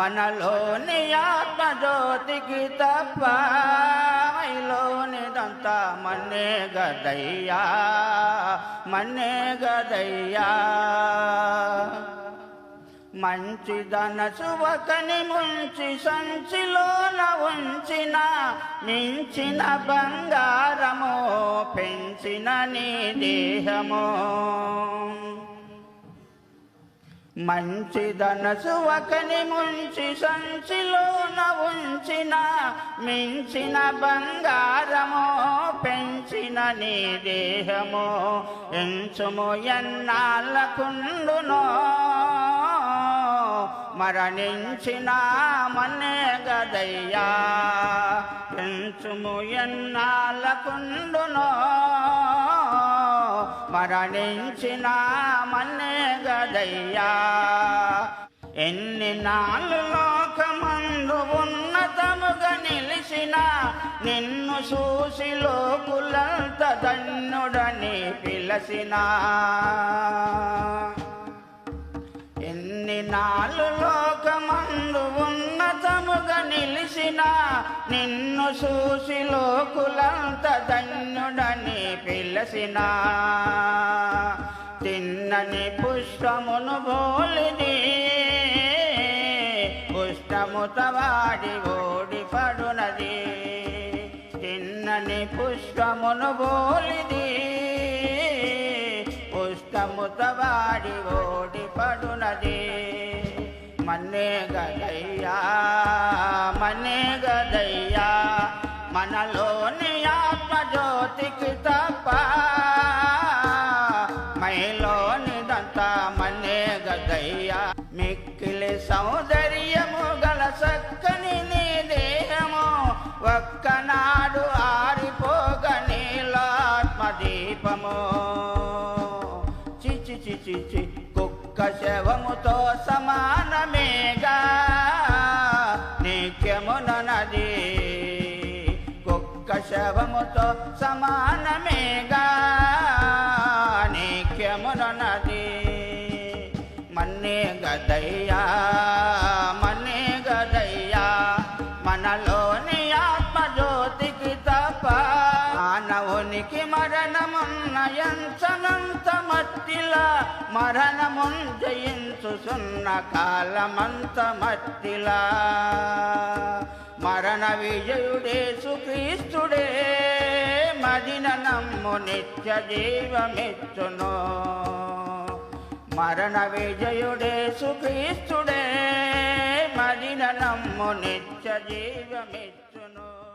మనలోని ఆత్మజ్యోతికి తప్ప మైలోనిదంతా మన్నే గదయ్యా మన్నే గదయ్యా. మంచిదన సువకని ముంచి సంచిలోన ఉంచిన మించిన బంగారమో పెంచిన నీ దేహమో. మంచిదన ఒకని ముంచి సంచిలోన ఉంచిన మించిన బంగారము పెంచిన నీ దేహము ఎంచుము ఎన్నాళ్ళకుండునో. మరణించిన మనే గదయ్యా ఎంచుము ఎన్నాళ్ళకుండునో. మరణించిన మన్నే గదయ్యా ఎన్ని నాళ్ళు లోకమందు ఉన్నతముగా నిలిచిన నిన్ను చూసి లోకులంత ధన్యుడని పిలసిన. ఎన్ని నాళ్ళు లోకమందు ఉన్నతముగా నిలిచిన నిన్ను చూసి లోకులంత ధన్యుడని పిలసిన తిన్నని పుష్పమును బోలిది. పుష్పముత వాడి ఓడి పడునది. తిన్నని పుష్పమును బోలిది. పుష్పముత వాడి ఓడి పడునది. మన్నే గదయ్యా మన్నే గదయ్యా మనలోనియా మన్నే గదయ్యా మిక్కిలి సౌందర్యము గల సక్కని నీ దేహము. ఒక్కనాడు ఆరిపోగ నీలాత్మదీపము. చిచి చిచి చి కుక్క శవముతో సమానమేగా. నిత్యమునది కుక్క శవముతో సమానమేగా. నిత్యమునది మన్నే గదయ్యా మన్నే గదయ్యా మనలోని ఆత్మజ్యోతికి తప్ప మానవునికి మరణమున్న ఎంచనంత మట్టిలా మరణమున్ జయించుసున్న కాలమంత మట్టిలా. మరణ విజయుడే సుక్రీస్తుడే మదిన నమ్ము నిత్య జీవమిచ్చును. మరణ విజయుడే సుక్రీస్తుడే. మరిన నమ్ము నిత్య జీవమిచ్చును.